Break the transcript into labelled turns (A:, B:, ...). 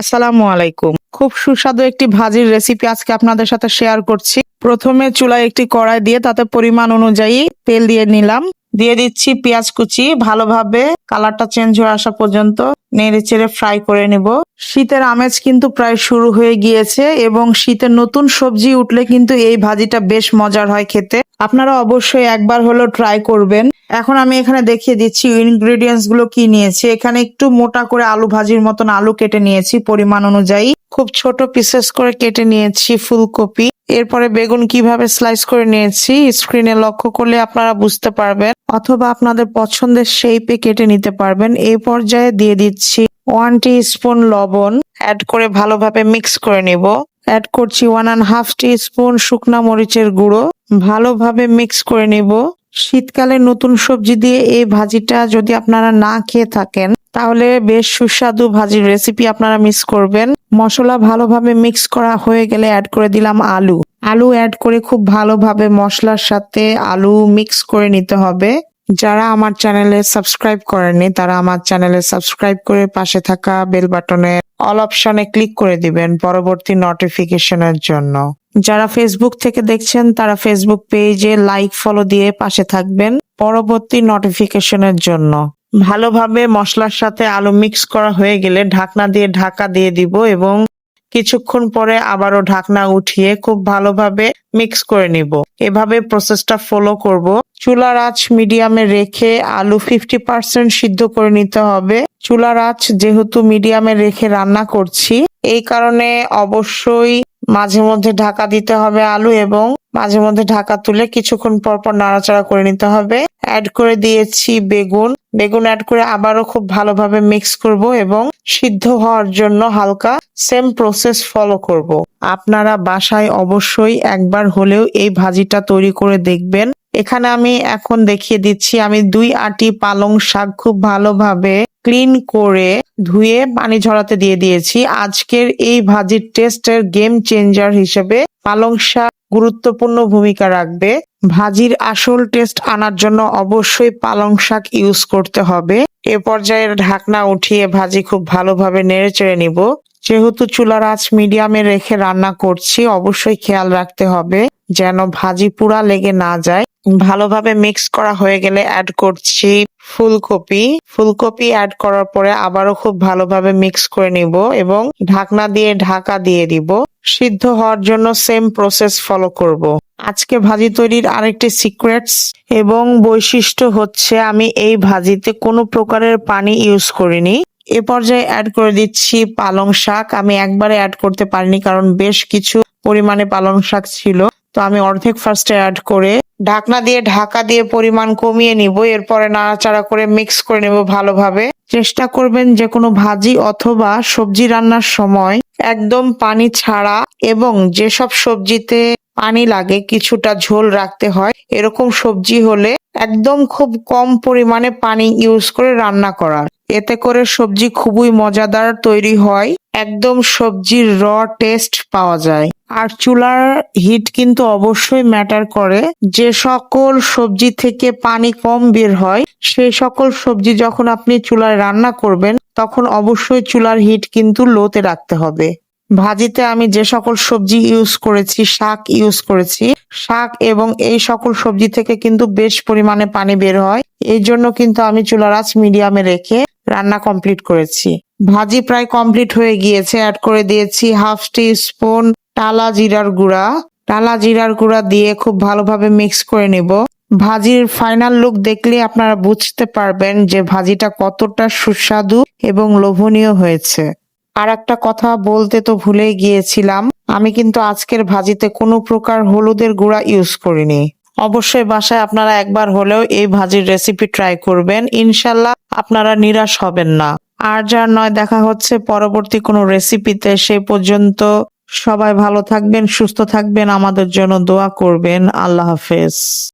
A: আসসালামু আলাইকুম। খুব সুস্বাদু একটি ভাজির রেসিপি আজকে আপনাদের সাথে শেয়ার করছি। প্রথমে চুলায় একটি কড়াই দিয়ে তাতে পরিমাণ অনুযায়ী তেল দিয়ে নিলাম। দিয়ে দিচ্ছি পেঁয়াজ কুচি। ভালোভাবে কালারটা চেঞ্জ হয়ে আসা পর্যন্ত নেড়ে চেড়ে ফ্রাই করে নিব। শীতের আমেজ কিন্তু প্রায় শুরু হয়ে গিয়েছে এবং শীতের নতুন সবজি উঠলে কিন্তু এই ভাজিটা বেশ মজার হয় খেতে। আপনারা অবশ্যই একবার হলো ট্রাই করবেন। এখন আমি এখানে দেখিয়ে দিচ্ছি ইনগ্রেডিয়েন্টসগুলো কি নিয়েছি। এখানে একটু মোটা করে আলু ভাজির মতন আলু কেটে নিয়েছি পরিমাণ অনুযায়ী। খুব ছোট পিসেস করে কেটে নিয়েছি ফুলকপি। এরপরে বেগুন কীভাবে স্লাইস করে নিয়েছি স্ক্রিনে লক্ষ্য করলে আপনারা বুঝতে পারবেন। অথবা আপনাদের পছন্দের শেপে কেটে নিতে পারবেন। এই পর্যায়ে দিয়ে দিচ্ছি ওয়ান টি স্পুন লবণ। অ্যাড করে ভালোভাবে মিক্স করে নিব। অ্যাড করছি one and half teaspoon শুকনা মরিচের গুঁড়ো। ভালোভাবে মিক্স করে নিব। শীতকালে নতুন সবজি দিয়ে এই ভাজিটা যদি আপনারা না খেয়ে থাকেন, তাহলে বেশ সুস্বাদু ভাজির রেসিপি আপনারা মিস করবেন। মশলা ভালোভাবে মিক্স করা হয়ে গেলে অ্যাড করে দিলাম আলু। আলু অ্যাড করে খুব ভালোভাবে মশলার সাথে আলু মিক্স করে নিতে হবে। যারা আমার চ্যানেলে সাবস্ক্রাইব করেননি, তারা আমার চ্যানেলে সাবস্ক্রাইব করে পাশে থাকা বেল বাটনে অল অপশনে ক্লিক করে দিবেন পরবর্তী নোটিফিকেশনের জন্য। যারা ফেসবুক থেকে দেখছেন, তারা ফেসবুক পেজে লাইক ফলো দিয়ে পাশে থাকবেন পরবর্তী নোটিফিকেশনের জন্য। ভালোভাবে মশলার সাথে আলু মিক্স করা হয়ে গেলে ঢাকনা দিয়ে ঢাকা দিয়ে দিব এবং কিছুক্ষণ পরে আবারও ঢাকনা উঠিয়ে খুব ভালোভাবে মিক্স করে নিব। এভাবে প্রসেসটা ফলো করব। চুলার আঁচ মিডিয়ামে রেখে আলু ফিফটি পার্সেন্ট সিদ্ধ করে নিতে হবে। চুলার আঁচ যেহেতু মিডিয়ামে রেখে রান্না করছি, এই কারণে অবশ্যই মাঝে মধ্যে ঢাকা দিতে হবে আলু এবং মাঝে মধ্যে ঢাকা তুলে কিছুক্ষণ পর পর নাড়াচাড়া করে নিতে হবে। অ্যাড করে দিয়েছি বেগুন। বেগুন অ্যাড করে আবারও খুব ভালোভাবে মিক্স করব এবং সিদ্ধ হওয়ার জন্য হালকা সেম প্রসেস ফলো করব। আপনারা বাসায় অবশ্যই একবার হলেও এই ভাজিটা তৈরি করে দেখবেন। এখানে আমি এখন দেখিয়ে দিচ্ছি, আমি দুই আটি পালং শাক খুব ভালোভাবে ক্লিন করে ধুয়ে পানি ঝরাতে দিয়ে দিয়েছি। আজকের এই ভাজির টেস্টের গেম চেঞ্জার হিসেবে পালং শাক গুরুত্বপূর্ণ ভূমিকা রাখবে। ভাজির আসল টেস্ট আনার জন্য অবশ্যই পালং শাক ইউজ করতে হবে। এ পর্যায়ে ঢাকনা উঠিয়ে ভাজি খুব ভালোভাবে নেড়ে চেড়ে নিব। যেহেতু চুলার আঁচ মিডিয়ামে রেখে রান্না করছি, অবশ্যই খেয়াল রাখতে হবে যেন ভাজি পুরা লেগে না যায়। ভালোভাবে মিক্স করা হয়ে গেলে অ্যাড করছি ফুলকপি। ফুলকপি অ্যাড করার পরে আবারও খুব ভালোভাবে মিক্স করে নিব এবং ঢাকনা দিয়ে ঢাকা দিয়ে দিব। সিদ্ধ হওয়ার জন্য সেম প্রসেস ফলো করব। আজকে ভাজি তৈরির আরেকটি সিক্রেটস এবং বৈশিষ্ট্য হচ্ছে আমি এই ভাজিতে কোনো প্রকারের পানি ইউজ করিনি। এ পর্যায়ে অ্যাড করে দিচ্ছি পালং শাক। আমি একবারে অ্যাড করতে পারিনি কারণ বেশ কিছু পরিমাণে পালং শাক ছিল। তো আমি অর্ধেক ফার্স্টে অ্যাড করে ঢাকনা দিয়ে ঢাকা দিয়ে পরিমাণ কমিয়ে নিব, এরপরে নাড়াচাড়া করে মিক্স করে নেব ভালোভাবে। চেষ্টা করবেন যে কোনো ভাজি অথবা সবজি রান্নার সময় একদম পানি ছাড়া এবং যেসব সবজিতে পানি লাগে কিছুটা ঝোল রাখতে হয়, এরকম সবজি হলে একদম খুব কম পরিমাণে পানি ইউজ করে রান্না করার। এতে করে সবজি খুবই মজাদার তৈরি হয়, একদম সবজির র টেস্ট পাওয়া যায়। আর চুলার হিট কিন্তু অবশ্যই ম্যাটার করে। যে সকল সবজি থেকে পানি কম বের হয় সেই সকল সবজি যখন আপনি চুলায় রান্না করবেন, তখন অবশ্যই চুলার হিট কিন্তু লোতে রাখতে হবে। ভাজিতে আমি যে সকল সবজি ইউজ করেছি, শাক ইউজ করেছি, শাক এবং এই সকল সবজি থেকে কিন্তু বেশ পরিমাণে পানি বের হয়। এই জন্য কিন্তু আমি চুলার আঁচ মিডিয়ামে রেখে রান্না কমপ্লিট করেছি। ভাজি প্রায় কমপ্লিট হয়ে গিয়েছে। অ্যাড করে দিয়েছি হাফ টি স্পুন টালা জিরার গুঁড়া। টালা জিরার গুঁড়া দিয়ে খুব ভালোভাবে মিক্স করে নিব। ভাজির ফাইনাল লুক দেখলে আপনারা বুঝতে পারবেন যে ভাজিটা কতটা সুস্বাদু এবং লোভনীয় হয়েছে। আর একটা কথা বলতে তো ভুলেই গিয়েছিলাম, আমি কিন্তু আজকের ভাজিতে কোনো প্রকার হলুদের গুঁড়া ইউজ করিনি। অবশ্যই বাসায় আপনারা একবার হলেও এই ভাজির রেসিপি ট্রাই করবেন। ইনশাল্লাহ আপনারা নিরাশ হবেন না। আর যার নয়, দেখা হচ্ছে পরবর্তী কোনো রেসিপিতে সে পর্যন্ত সবাই ভালো থাকবেন, সুস্থ থাকবেন, আমাদের জন্য দোয়া করবেন। আল্লাহ হাফেজ।